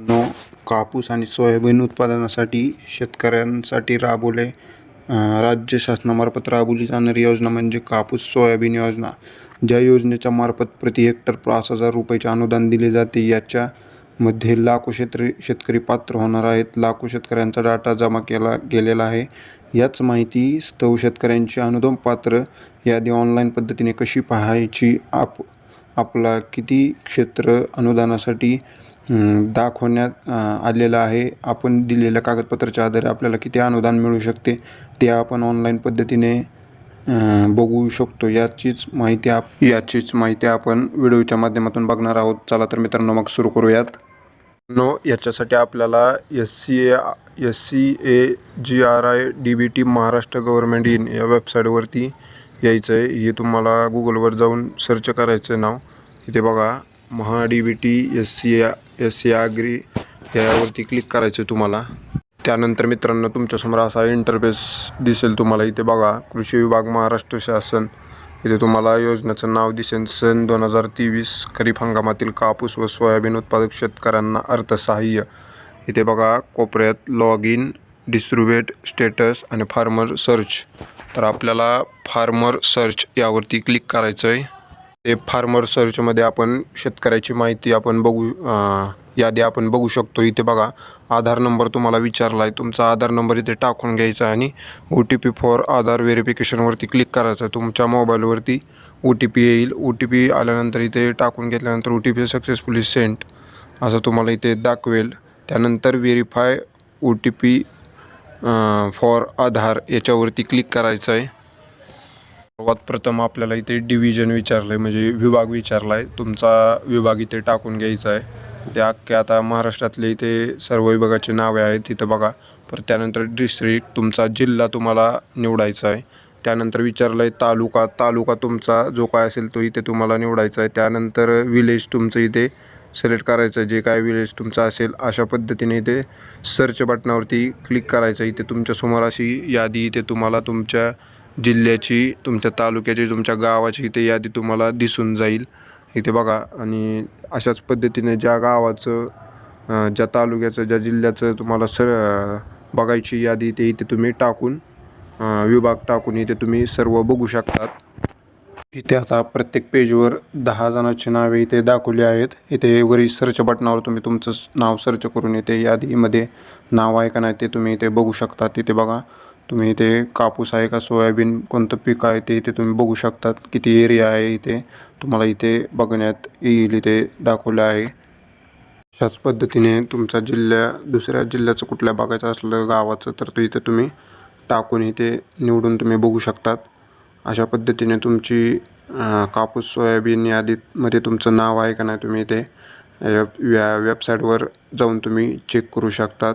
No कापूस आणि soybean उत्पादनासाठी शेतकऱ्यांसाठी राबवले राज्य शासनामार्फत राबवली जाणारी योजना म्हणजे कापूस सोयाबीन योजना. ज्या योजनेच्या मार्फत प्रति हेक्टर पाच हजार रुपयाचे अनुदान दिले जाते याच्यामध्ये लाखो शेतकरी शेतकरी पात्र होणार आहेत. लाखो शेतकऱ्यांचा डाटा जमा केला गेलेला आहे. याच माहिती स्तव शेतकऱ्यांची अनुदान पात्र यादी ऑनलाईन पद्धतीने कशी पाहायची? आप आपला किती क्षेत्र अनुदानासाठी दाखवण्यात आलेलं आहे. आपण दिलेल्या कागदपत्राच्या आधारे आपल्याला किती अनुदान मिळू शकते ते आपण ऑनलाईन पद्धतीने बघू शकतो. याचीच माहिती आप याचीच माहिती आपण व्हिडिओच्या माध्यमातून बघणार आहोत. चला तर मित्रांनो मग सुरू करूयात. नो याच्यासाठी आपल्याला S C A S C A G R I D B T Maharashtra government in या वेबसाईटवरती यायचं आहे हे तुम्हाला गुगलवर जाऊन सर्च करायचं आहे नाव. इथे बघा. Maha D B T S C S C agri यावरती क्लिक करायचं आहे तुम्हाला. त्यानंतर मित्रांनो तुमच्यासमोर असा इंटरफेस दिसेल तुम्हाला. इथे बघा कृषी विभाग महाराष्ट्र शासन. इथे तुम्हाला योजनेचं नाव दिसेल. सन दोन हजार तेवीस खरीप हंगामातील कापूस व सोयाबीन उत्पादक शेतकऱ्यांना अर्थसहाय्य. इथे बघा कोपऱ्यात लॉग इन डिस्ट्रीब्युट स्टेटस आणि फार्मर सर्च तर आपल्याला फार्मर सर्च यावरती क्लिक करायचं आहे ते फार्मर सर्चमध्ये आपण शेतकऱ्याची माहिती आपण बघू यादी आपण बघू शकतो. इथे बघा आधार नंबर तुम्हाला विचारला आहे तुमचा आधार नंबर इथे टाकून घ्यायचा आहे आणि O T P for Aadhaar व्हेरिफिकेशनवरती click करायचं आहे. तुमच्या मोबाईलवरती ओ टी पी येईल. ओ टी पी आल्यानंतर इथे टाकून घेतल्यानंतर O T P successfully sent असं तुम्हाला इथे दाखवेल. त्यानंतर verify O T P for Aadhaar याच्यावरती क्लिक करायचं आहे. सर्वात प्रथम आपल्याला इथे डिव्हिजन विचारलं आहे म्हणजे विभाग विचारला आहे तुमचा विभाग इथे टाकून घ्यायचा आहे. ते अख्खे आता महाराष्ट्रातले इथे सर्व विभागाचे नावे आहेत तिथं बघा. परत त्यानंतर डिस्ट्रिक्ट तुमचा जिल्हा तुम्हाला निवडायचा आहे. त्यानंतर विचारलं आहे तालुका तालुका तुमचा जो काय असेल तो इथे तुम्हाला निवडायचा आहे. त्यानंतर विलेज तुमचं इथे सिलेक्ट करायचं आहे. जे काय विलेज तुमचं असेल अशा पद्धतीने इथे सर्च बटनावरती क्लिक करायचं इथे तुमच्यासमोर अशी यादी इथे तुम्हाला तुमच्या जिल्ह्याची तुमच्या तालुक्याची तुमच्या गावाची इथे यादी तुम्हाला दिसून जाईल. इथे बघा आणि अशाच पद्धतीने ज्या गावाचं ज्या तालुक्याचं ज्या जिल्ह्याचं तुम्हाला सर बघायची यादी ते इथे तुम्ही टाकून विभाग टाकून इथे तुम्ही सर्व बघू शकतात. इथे आता प्रत्येक पेजवर दहा जणांची नावे इथे दाखवली आहेत. इथे वरील सर्च बटनावर तुम्ही तुमचं नाव सर्च करून इथे यादीमध्ये नाव आहे का नाही ते तुम्ही इथे बघू शकता तिथे बघा तुम्ही इथे कापूस आहे का सोयाबीन कोणतं पीक आहे ते इथे तुम्ही बघू शकतात. किती एरिया आहे इथे तुम्हाला इथे बघण्यात येईल इथे दाखवलं आहे. अशाच पद्धतीने तुमचा जिल्ह्या दुसऱ्या जिल्ह्याचं कुठल्या बघायचं असलं गावाचं तर तो इथे तुम्ही टाकून इथे निवडून तुम्ही बघू शकतात. अशा पद्धतीने तुमची कापूस सोयाबीन यादीमध्ये तुमचं नाव आहे का नाही तुम्ही इथे या या वेबसाईटवर जाऊन तुम्ही चेक करू शकतात.